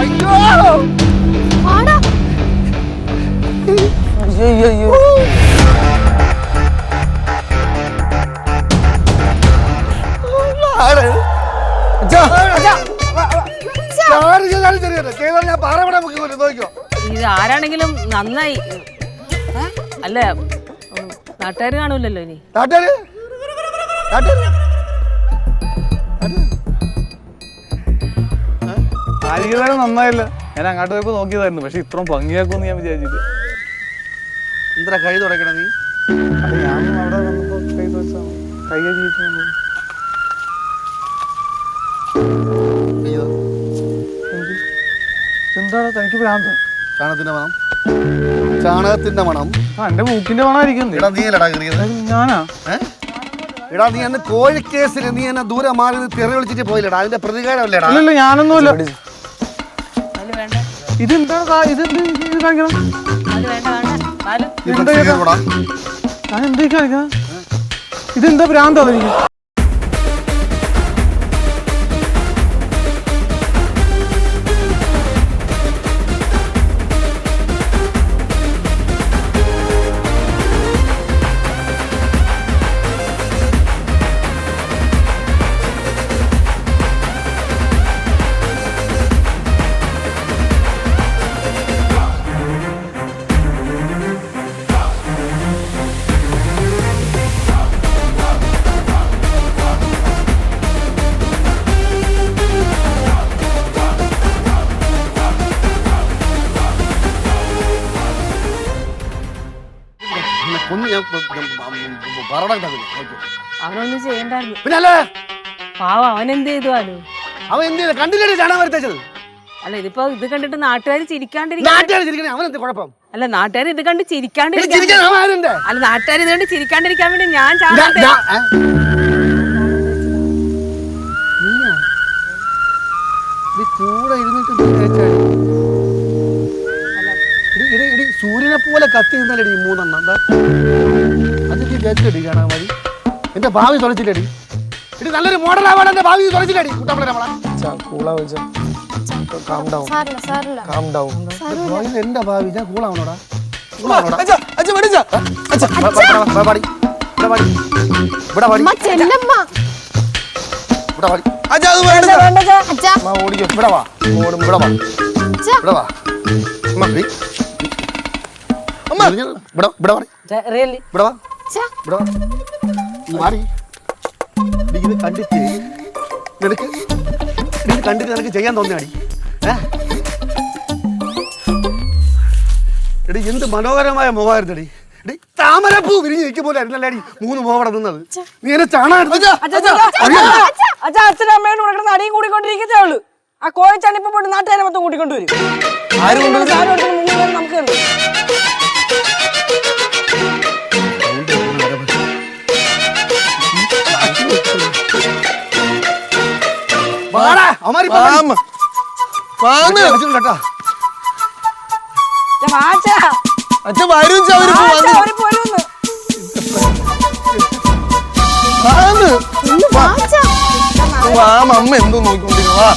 അയ്യോ. ഞാൻ പാറവിടെ മുക്കി കൊല്ലും. നോക്കിയോ ഇത് ആരാണെങ്കിലും നന്നായി? അല്ല നാട്ടുകാർ കാണൂലല്ലോ ഇനി. നാട്ടുകാര്? നന്നായില്ല. ഞാൻ അങ്ങോട്ട് പോയപ്പോ നോക്കിയതായിരുന്നു. പക്ഷെ ഇത്രയും ഭംഗിയാക്കുമെന്ന് ഞാൻ വിചാരിച്ചില്ല. ഇത്ര കൈ തുടക്കണ നീ. ഞാൻ അവിടെ വന്നപ്പോ കൈ കഴിച്ചു എന്താണ്? തനിക്ക് ഭ്രാന്ത്. ചാണത്തിന്റെ മണം. ചാണകത്തിന്റെ മണം. എന്റെ മൂക്കിന്റെ മണമായിരിക്കും എടാ നീ അല്ലടാ കയറിയത് ഞാനാ? എടാ നീ അന്ന് കോഴിക്കേസിൽ നീ എന്നെ ദൂരെ മാറി തെറി വിളിച്ചിട്ട് പോയില്ലടാ. അതിന്റെ പ്രതികാരമല്ലേടാ? ഇല്ലല്ല ഞാനൊന്നുമില്ല. ഇതെന്താ? ഇതെന്ത് ഇത്? കാണിക്കണം എന്തേ കാണിക്കണം ഇതെന്താ ഭ്രാന്താ കൊന്ന് ഞാൻ പറടാ അവനൊന്നും ചെയ്യണ്ടായിരുന്നു. പിന്നെ അല്ലേ അവൻ എന്ത് ചെയ്തു ആലു? അവൻ എന്ത് ചെയ്തു? കണ്ടില്ലേ ചാണകം വരുത്തത് അല്ല ഇതിപ്പോ ഇത് കണ്ടിട്ട് നാട്ടുകാർ ചിരിക്കാണ്ടിരിക്കാൻ നാട്ടുകാർ ചിരിക്കണേ അവൻ എന്ത് കുഴപ്പം? അല്ല നാട്ടുകാർ ഇത് കണ്ട് ചിരിക്കാണ്ടിരിക്കാൻ അല്ല നാട്ടുകാർ ഇത് കണ്ട് ചിരിക്കാണ്ടിരിക്കാൻ വേണ്ടി ഞാൻ ചാടാൻ എടി, പോലെ കത്തി നിന്നല്ലടി ഈ മൂന്നെണ്ണം. എന്താ അത് നീ കേട്ടില്ലടി കാണാൻ മതി എന്റെ ഭാവി തുളച്ചില്ലടി. ഇടി നല്ലൊരു മോഡൽ ആവാൻ എന്റെ ഭാവി തുളച്ചില്ലടി കുട്ടപ്പള നമ്മളെ. എന്റെ ഭാവി ഞാൻ കൂളാവണോടാ ഓടിക്കോ. ഇവിടെ വാ. ഓടും. ഇവിടെ വാ. ഇവിടെ വാ. അമ്മ, എടി. ഇവിടെ ഇവിടെ ഇവിടെ റിയലി. ഇവിടെ വാ. അച്ഛാ ഇവിടെ വാ. നീ മാറി. എടി, ഇത് കണ്ടിട്ട് നിനക്ക് കണ്ടിട്ട് നിനക്ക് ചെയ്യാൻ തോന്നിയാടി? എടി എന്ത് മനോഹരമായ മുഖമായിരുന്നടി. എടി താമരപ്പൂ വിരിഞ്ഞ് നിൽക്കും പോലെ ആയിരുന്നല്ലേ അടി മൂന്ന് മുഖം നിന്നത്. നീ എന്നെ ചാണകം അച്ഛാ അച്ഛനും അമ്മയോട് കൊടുക്കുന്ന അടിയും കൂടിക്കൊണ്ടിരിക്കുന്നേ ഉള്ളൂ. ആ കോഴിച്ചാണ് ഇപ്പൊ പോയിട്ട് നാട്ടുകാരെ മൊത്തം കൂട്ടിക്കൊണ്ടുവരും. നമുക്ക് കണ്ടു അവന്മാര് വാമ. വാന്ന് കേട്ടോ വാച്ചാ. അച്ഛൻ വരും ചവര് വാ അമ്മ എന്തോ നോക്കിക്കൊണ്ടിരിക്കുന്നു വാ